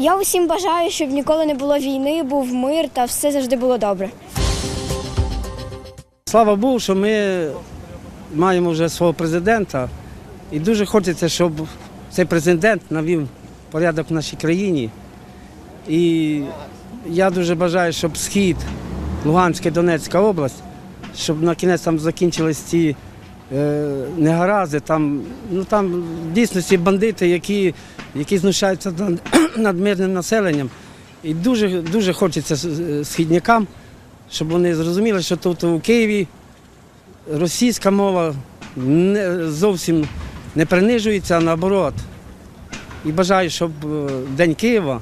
Я усім бажаю, щоб ніколи не було війни, був мир та все завжди було добре. Слава Богу, що ми маємо вже свого президента. І дуже хочеться, щоб цей президент навів порядок в нашій країні. І я дуже бажаю, щоб схід, Луганська і Донецька область, щоб на кінець там закінчились ці е, негаразди. Там, ну, там в дійсності бандити, які, які знущаються над, над мирним населенням. І дуже, дуже хочеться східнякам, щоб вони зрозуміли, що тут у Києві російська мова не, зовсім не принижується, а наоборот. І бажаю, щоб е, День Києва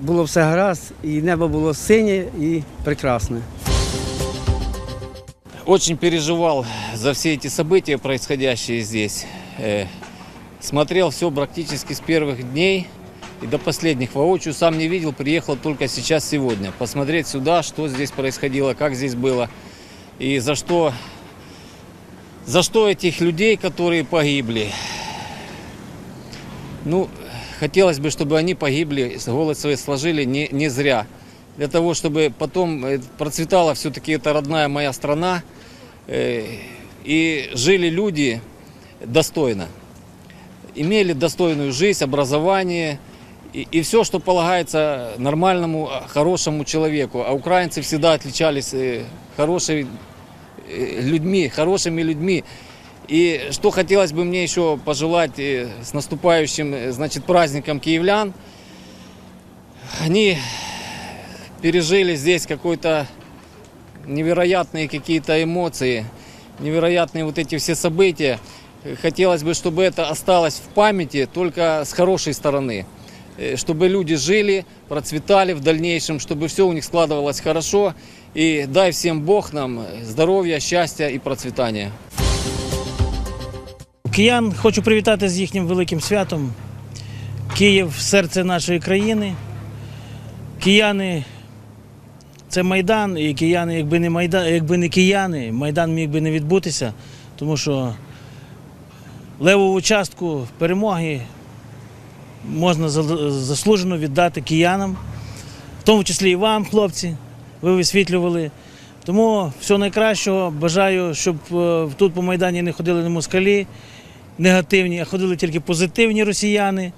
було все гаразд, і небо було синє і прекрасне. Очень переживал за все эти события, происходящие здесь. Смотрел все практически с первых дней и до последних. Воочию сам не видел, приехал только сейчас, сегодня. Посмотреть сюда, что здесь происходило, как здесь было. И за что, за что этих людей, которые погибли. Ну, хотелось бы, чтобы они погибли, голос свой сложили не, не зря. Для того, чтобы потом э, процветала все-таки эта родная моя страна, э, и жили люди достойно. Имели достойную жизнь, образование и, и все, что полагается нормальному, а, хорошему человеку. А украинцы всегда отличались э, хорошей э, людьми, хорошими людьми. И что хотелось бы мне еще пожелать э, с наступающим значит, праздником киевлян. Они пережили здесь какой-то невероятные какие-то эмоции, невероятные вот эти все события. Э, Хотелось бы, чтобы это осталось в памяти только с хорошей стороны. Э, Чтобы люди жили, процветали в дальнейшем, чтобы все у них складывалось хорошо. И дай всем Бог нам здоровья, счастья и процветания. Киян хочу привітати з їхнім великим святом. Київ серце нашої країни. Кияни це Майдан, і кияни, якби не Майдан, якби не кияни, Майдан міг би не відбутися, тому що левову частку перемоги можна заслужено віддати киянам, в тому числі і вам, хлопці, ви висвітлювали. Тому всього найкращого бажаю, щоб е, тут по Майдані не ходили не москалі негативні, а ходили тільки позитивні росіяни.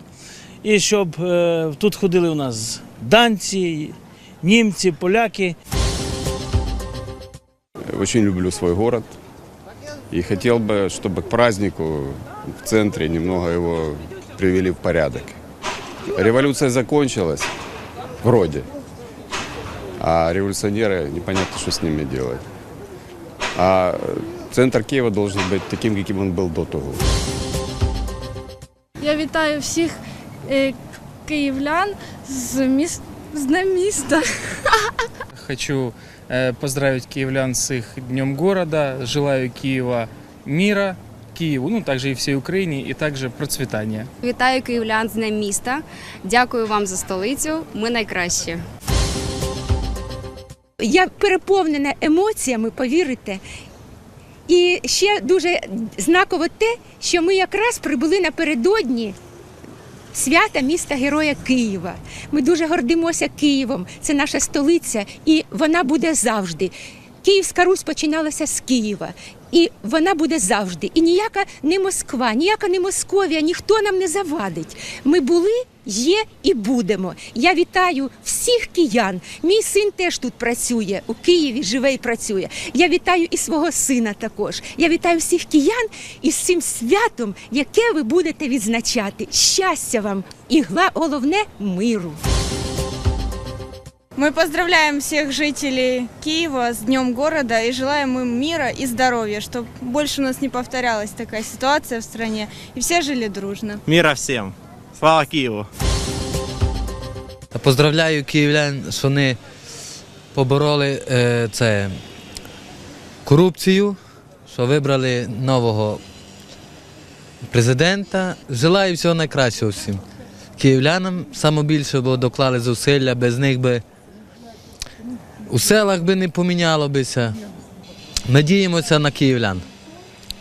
І щоб е, тут ходили у нас данці, німці, поляки. Очень люблю свой город. И хотел бы, чтобы к празднику в центре немного его привели в порядок. Революция закончилась, вроде. А революционеры, непонятно, что с ними делать. А центр Киева должен быть таким, каким он был до того. Я вітаю всіх е, київлян з міс... з Днем міста. Хочу э, поздравить киевлян с их Днем города. Желаю Киева мира, Киеву, ну также и всей Украине, и также процветания. Вітаю київлян з Днем міста. Дякую вам за столицю. Ми найкращі. Я переповнена емоціями, повірите. І ще дуже знаково те, що ми якраз прибули напередодні свята міста Героя Києва. Ми дуже гордимося Києвом. Це наша столиця, і вона буде завжди. Київська Русь починалася з Києва, і вона буде завжди. І ніяка не Москва, ніяка не Московія, ніхто нам не завадить. Ми були, є і будемо. Я вітаю всіх киян. Мій син теж тут працює у Києві, живе і працює. Я вітаю і свого сина також. Я вітаю всіх киян із цим святом, яке ви будете відзначати. Щастя вам і головне миру. Мы поздравляем всех жителей Киева с Днем города и желаем им мира и здоровья, чтобы больше у нас не повторялась такая ситуация в стране и все жили дружно. Міра всім. Слава Києву! Поздравляю київлян, що вони побороли е, це, корупцію, що вибрали нового президента. Желаю всього найкращого всім. Київлянам саме більше, бо доклали зусилля, без них би у селах би не поміняло бися. Надіємося на київлян.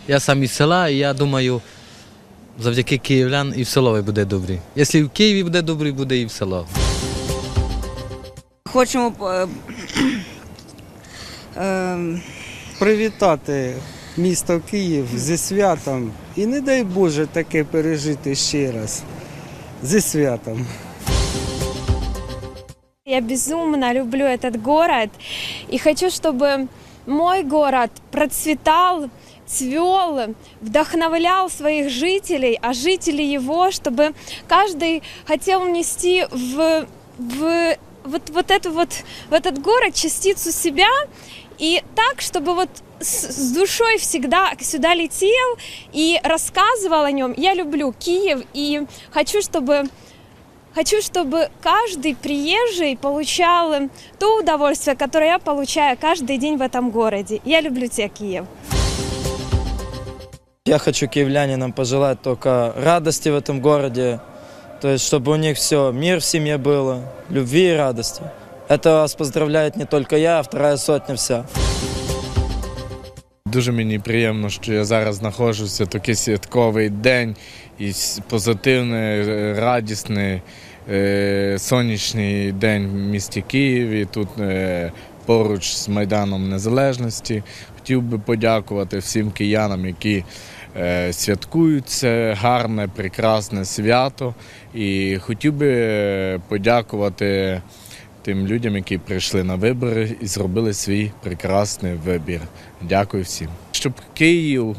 Я сам із села, і я думаю, завдяки київлян і в село буде добре. Якщо в Києві буде добре, буде і в село. Хочемо е, Привітати місто Київ зі святом. І не дай Боже таке пережити ще раз. Зі святом. Я безумно люблю этот город и хочу, чтобы мой город процветал, цвел, вдохновлял своих жителей, а жители его, чтобы каждый хотел внести в, в вот, вот эту вот в этот город частицу себя и так, чтобы вот с, с душой всегда сюда летел и рассказывал о нем. Я люблю Киев и хочу, чтобы Хочу, чтобы каждый приезжий получал то удовольствие, которое я получаю каждый день в этом городе. Я люблю тебя, Киев. Я хочу киевлянинам пожелать только радости в этом городе, то есть чтобы у них все, мир в семье было, любви и радости. Это вас поздравляет не только я, а вторая сотня вся. Дуже мені приємно, що я зараз знаходжуся такий святковий день і позитивний, е, радісний, е, сонячний день в місті Києві. Тут е, поруч з Майданом Незалежності. Хотів би подякувати всім киянам, які святкують це гарне, прекрасне свято. І хотів би подякувати тим людям, які прийшли на вибори і зробили свій прекрасний вибір. Дякую всім. Щоб Київ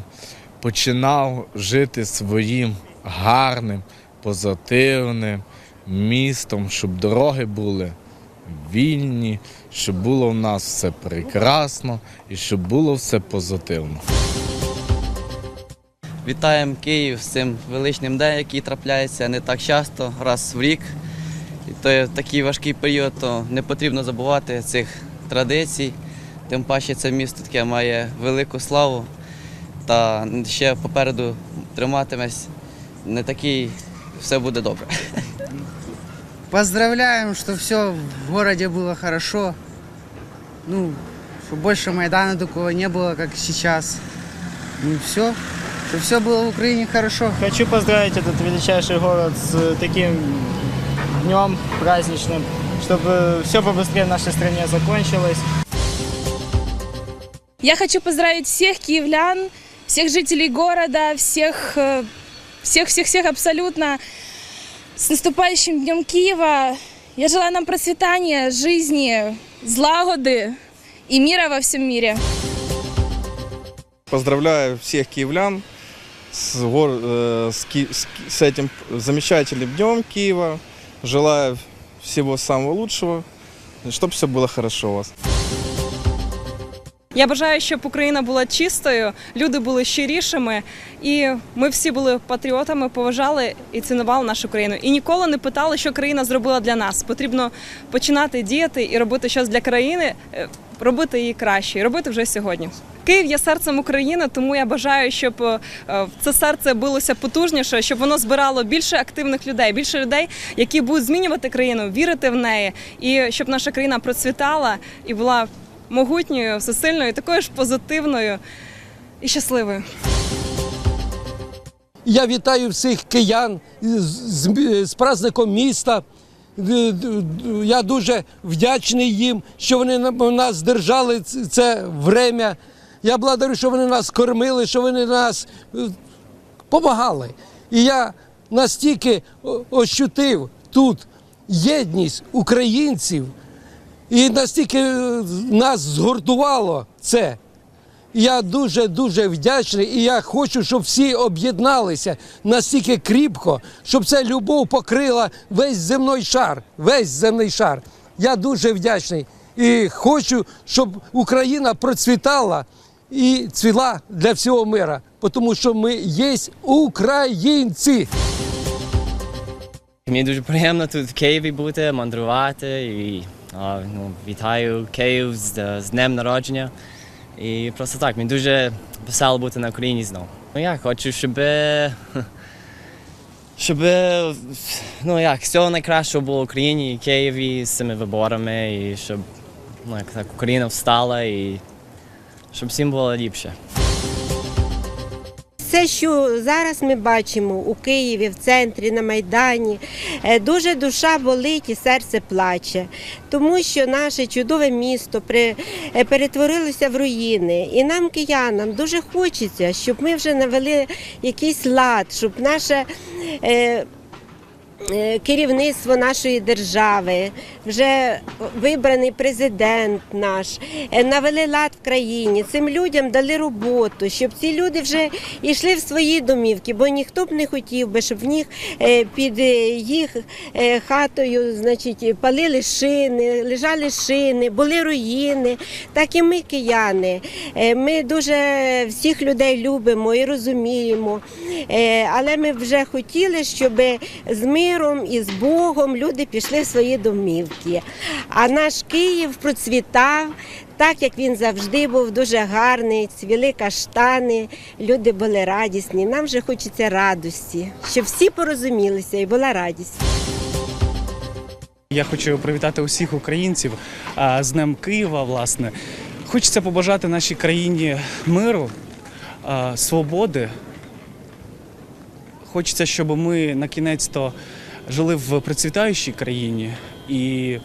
починав жити своїм гарним, позитивним містом, щоб дороги були вільні, щоб було в нас все прекрасно і щоб було все позитивно. Вітаємо Київ з цим величним днем, який трапляється не так часто, раз в рік. І то є такий важкий період, то не потрібно забувати цих традицій. Тим паче це місто таке має велику славу та ще попереду триматимесь. Не такий, все буде добре. Поздравляем, что все в городе было хорошо. Ну, что больше Майдана такого не было, как сейчас. Ну и все. Что все было в Украине хорошо. Хочу поздравить этот величайший город с таким днем праздничным, чтобы все побыстрее в нашей стране закончилось. Я хочу поздравить всех киевлян, Всех жителей города, всех, э, всех, всех, всех абсолютно с наступающим Днем Киева. Я желаю нам процветания, жизни, злагоды и мира во всем мире. Поздравляю всех киевлян с, э, с, с с этим замечательным днем Киева. Желаю всего самого лучшего, чтобы все было хорошо у вас. Я бажаю, щоб Україна була чистою, люди були щирішими, і ми всі були патріотами, поважали і цінували нашу країну. І ніколи не питали, що країна зробила для нас. Потрібно починати діяти і робити щось для країни, е, робити її краще, і робити вже сьогодні. Київ є серцем України, тому я бажаю, щоб е, це серце билося потужніше, щоб воно збирало більше активних людей, більше людей, які будуть змінювати країну, вірити в неї, і щоб наша країна процвітала і була могутньою, всесильною, такою ж позитивною і щасливою. Я вітаю всіх киян з, з, праздником міста. Д- д- Я дуже вдячний їм, що вони нас держали це время. Я благодарю, що вони нас кормили, що вони нас допомагали. І я настільки ощутив тут єдність українців, і настільки е, нас згуртувало це. Я дуже дуже вдячний, і я хочу, щоб всі об'єдналися настільки кріпко, щоб ця любов покрила весь земний шар. Весь земний шар. Я дуже вдячний і хочу, щоб Україна процвітала і цвіла для всього мира, тому що ми є українці. Мені дуже приємно тут в Києві бути, мандрувати і ну, вітаю Київ з, з днем народження. І просто так, мені дуже весело бути на Україні знову. Ну я хочу, щоб, щоб ну як, всього найкращого було в Україні і Києві з цими виборами, і щоб ну, як так, Україна встала і щоб всім було ліпше. Оце, що зараз ми бачимо у Києві, в центрі, на Майдані, е, дуже душа болить і серце плаче, тому що наше чудове місто е, перетворилося в руїни. І нам, киянам, дуже хочеться, щоб ми вже навели якийсь лад, щоб наше. е, Керівництво нашої держави, вже вибраний президент наш, е, навели лад в країні, цим людям дали роботу, щоб ці люди вже йшли в свої домівки, бо ніхто б не хотів би, щоб в них е, під е, їх хатою значить, палили шини, лежали шини, були руїни. Так і ми, кияни. Ми дуже всіх людей любимо і розуміємо. Але ми вже хотіли, щоб з миром і з Богом люди пішли в свої домівки. А наш Київ процвітав. Так як він завжди був дуже гарний, цвіли каштани, люди були радісні. Нам вже хочеться радості, щоб всі порозумілися і була радість. Я хочу привітати усіх українців з Днем Києва. Власне, хочеться побажати нашій країні миру, свободи. Хочеться, щоб ми на кінець то жили в процвітаючій країні і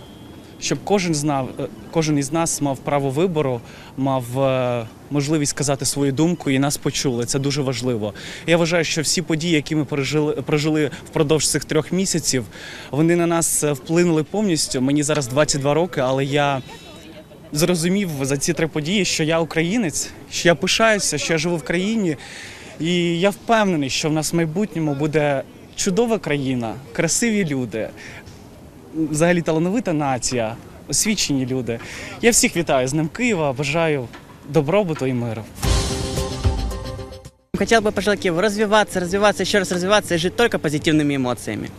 щоб кожен знав, е, кожен із нас мав право вибору, мав е, можливість сказати свою думку і нас почули. Це дуже важливо. Я вважаю, що всі події, які ми пережили, прожили впродовж цих трьох місяців, вони на нас е, вплинули повністю. Мені зараз 22 роки, але я зрозумів за ці три події, що я українець, що я пишаюся, що я живу в країні. І я впевнений, що в нас в майбутньому буде чудова країна, красиві люди, взагалі талановита нація, освічені люди. Я всіх вітаю з Днем Києва, бажаю добробуту і миру. Хотел бы пожелать Киеву развиваться, развиваться, еще раз развиваться и жить только позитивными эмоциями.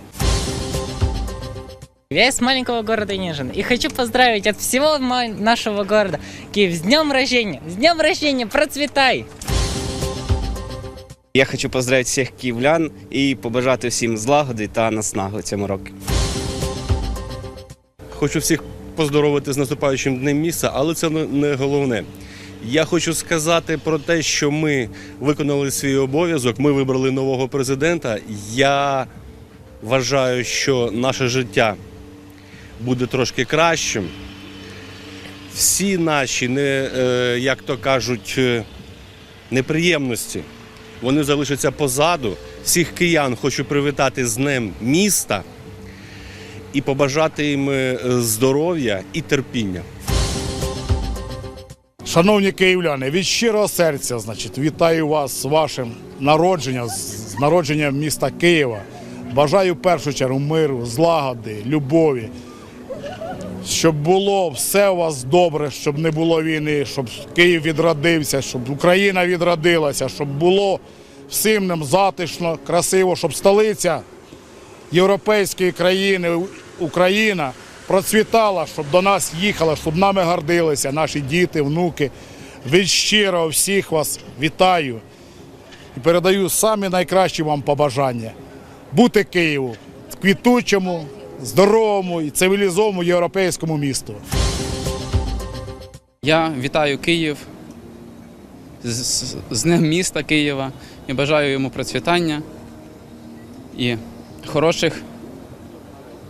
Я из маленького города Нежин и хочу поздравить от всего ма- нашего города Киев с днем рождения! С днем рождения! Процветай! Я хочу поздравити всіх київлян і побажати всім злагоди та наснаги у цьому році. Хочу всіх поздоровити з наступаючим днем міста, але це не- не головне. Я хочу сказати про те, що ми виконали свій обов'язок. Ми вибрали нового президента. Я вважаю, що наше життя буде трошки кращим. Всі наші, не, е, як то кажуть, е, неприємності, вони залишаться позаду. Всіх киян хочу привітати з Днем міста і побажати їм е, здоров'я і терпіння. Шановні київляни, від щирого серця, значить, вітаю вас з вашим народженням, з народженням міста Києва. Бажаю в першу чергу миру, злагоди, любові. Щоб було все у вас добре, щоб не було війни, щоб Київ відродився, щоб Україна відродилася, щоб було всім нам затишно, красиво, щоб столиця європейської країни, Україна, процвітала, щоб до нас їхала, щоб нами гордилися, наші діти, внуки. Від щиро всіх вас вітаю і передаю самі найкращі вам побажання. Бути Києву квітучому, здоровому і цивілізованому європейському місту. Я вітаю Київ з, з- з Днем міста Києва і бажаю йому процвітання і хороших,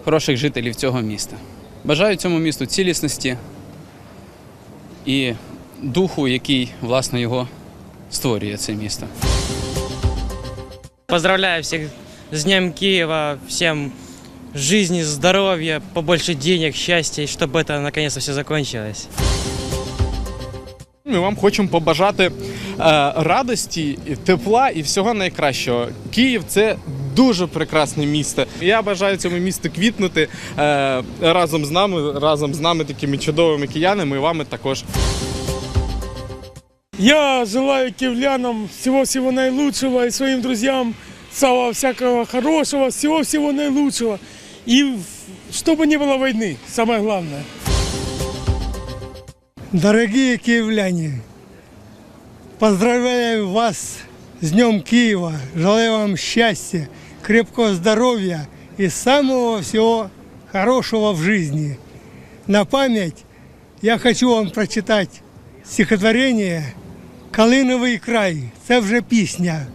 хороших жителів цього міста. Бажаю цьому місту цілісності і духу, який власне його створює це місто. Поздравляю всех с Днем Киева, всем жизни, здоровья, побольше денег, счастья, и чтобы это наконец-то все закончилось. Ми вам хочемо побажати е, радості, тепла і всього найкращого. Київ це дуже прекрасне місто. Я бажаю цьому місту квітнути е, разом з нами, разом з нами такими чудовими киянами і вами також. Я желаю киевлянам всего-всего наилучшего и своим друзьям самого всякого хорошего, всего-всего наилучшего. И в- чтобы не было войны, самое главное. Дорогие киевляне, поздравляю вас с Днем Киева. Желаю вам счастья, крепкого здоровья и самого всего хорошего в жизни. На память я хочу вам прочитать стихотворение «Калиновий край». Це вже пісня.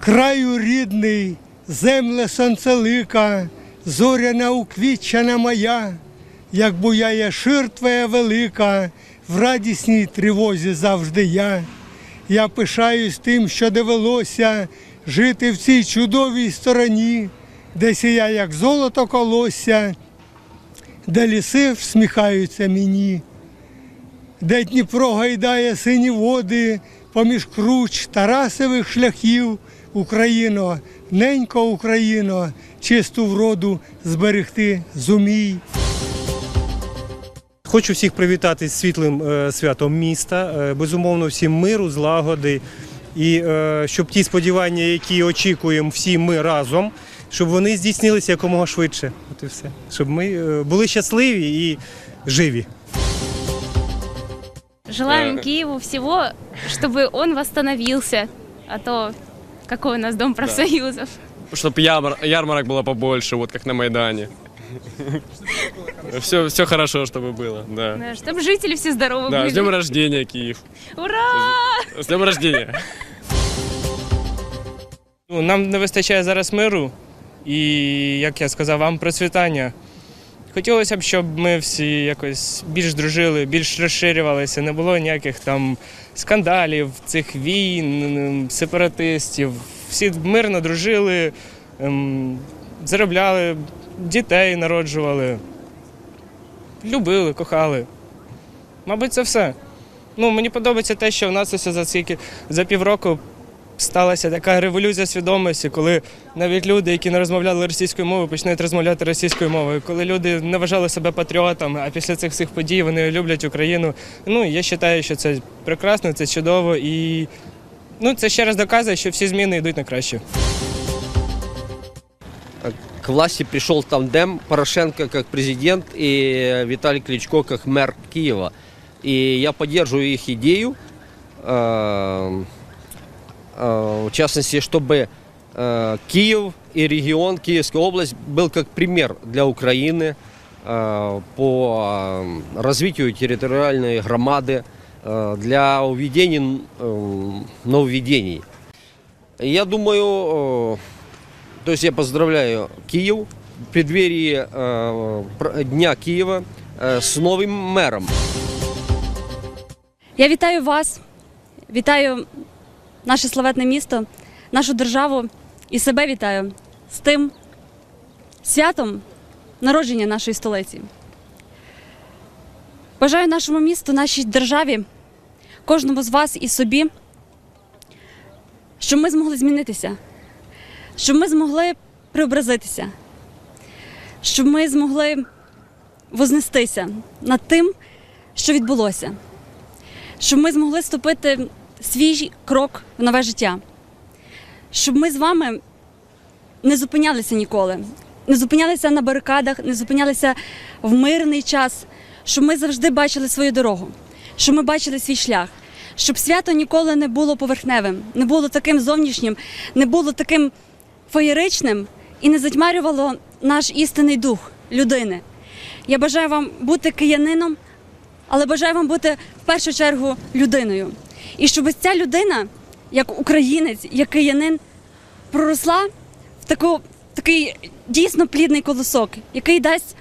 краю рідний, земле сонцелика, зоряна уквітчана моя, як буяє шир твоя велика, в радісній тривозі завжди я. Я пишаюсь тим, що довелося жити в цій чудовій стороні, де сія, як золото колосся, де ліси всміхаються мені, де Дніпро гайдає сині води, поміж круч Тарасових шляхів, Україно, ненько Україно, чисту вроду зберегти зумій. Хочу всіх привітати з світлим е, святом міста. Е, безумовно, всім миру, злагоди І е, щоб ті сподівання, які очікуємо всі ми разом, щоб вони здійснилися якомога швидше. От і все. Щоб ми е, були щасливі і живі. Желаем Э, Киеву всего, чтобы он восстановился, а то какой у нас дом профсоюзов. Чтобы ярмарок было побольше, вот как на Майдане. Все, все хорошо, чтобы было, да. Да, чтобы жители все здоровы Да, были. с днем рождения, Киев. Ура! С днем рождения. Ну, нам не вистачає зараз миру і, як я сказав, вам процвітання. Хотілося б, щоб ми всі якось більш дружили, більш розширювалися, не було ніяких там скандалів, цих війн, м, сепаратистів. Всі мирно дружили, ем, заробляли, дітей народжували, любили, кохали. Мабуть, це все. Ну, мені подобається те, що в нас ось за скільки за півроку сталася така революція свідомості, коли навіть люди, які не розмовляли російською мовою, починають розмовляти російською мовою. Коли люди не вважали себе патріотами, а після цих всіх подій вони люблять Україну. Ну я вважаю, що це прекрасно, це чудово і ну це ще раз доказує, що всі зміни йдуть на краще. Власти пришел тандем Порошенко как президент и Виталий Кличко как мэр Киева. И я поддерживаю их идею, э, э, в частности, чтобы э, Киев и регион, Киевская область был как пример для Украины по развитию территориальной громады, для уведения э, нововведений. Я думаю, э, то есть я поздравляю Киев в преддверии э, пр- Дня Киева э, с новым мэром. Я вітаю вас, вітаю наше славетне місто, нашу державу і себе вітаю з тим святом народження нашої столиці. Бажаю нашому місту, нашій державі, кожному з вас і собі, щоб ми змогли змінитися, щоб ми змогли преобразитися, щоб ми змогли вознестися над тим, що відбулося. Щоб ми змогли ступити свіжий крок в нове життя, щоб ми з вами не зупинялися ніколи, не зупинялися на барикадах, не зупинялися в мирний час, щоб ми завжди бачили свою дорогу, щоб ми бачили свій шлях, щоб свято ніколи не було поверхневим, не було таким зовнішнім, не було таким феєричним і не затьмарювало наш істинний дух людини. Я бажаю вам бути киянином, але бажаю вам бути в першу чергу людиною. І щоб ця людина, як українець, як киянин, проросла в таку, такий дійсно плідний колосок, який дасть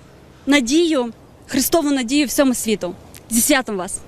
надію, Христову надію всьому світу. Зі святом вас!